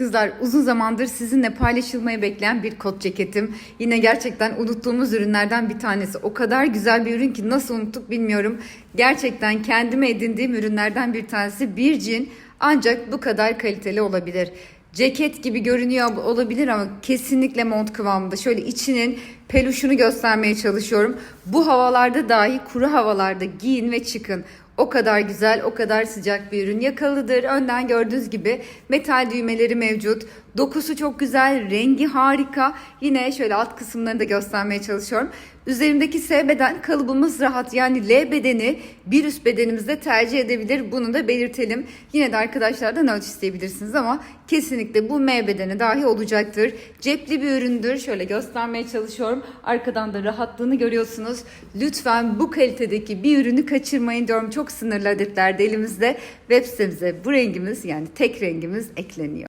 Kızlar uzun zamandır sizinle paylaşılmayı bekleyen bir kot ceketim. Yine gerçekten unuttuğumuz ürünlerden bir tanesi. O kadar güzel bir ürün ki nasıl unuttuk bilmiyorum. Gerçekten kendime edindiğim ürünlerden bir tanesi bir cin ancak bu kadar kaliteli olabilir. Ceket gibi görünüyor olabilir ama kesinlikle mont kıvamında. Şöyle içinin peluşunu göstermeye çalışıyorum. Bu havalarda dahi kuru havalarda giyin ve çıkın. O kadar güzel, o kadar sıcak bir ürün. Yakalıdır. Önden gördüğünüz gibi metal düğmeleri mevcut. Dokusu çok güzel, rengi harika. Yine şöyle alt kısımlarını da göstermeye çalışıyorum. Üzerimdeki S beden kalıbımız rahat. Yani L bedeni bir üst bedenimizde tercih edebilir. Bunu da belirtelim. Yine de arkadaşlardan ölçü isteyebilirsiniz ama kesinlikle bu M bedeni dahi olacaktır. Cepli bir üründür. Şöyle göstermeye çalışıyorum. Arkadan da rahatlığını görüyorsunuz. Lütfen bu kalitedeki bir ürünü kaçırmayın diyorum. Çok sınırlı adetlerde elimizde. Web sitemize bu rengimiz yani tek rengimiz ekleniyor.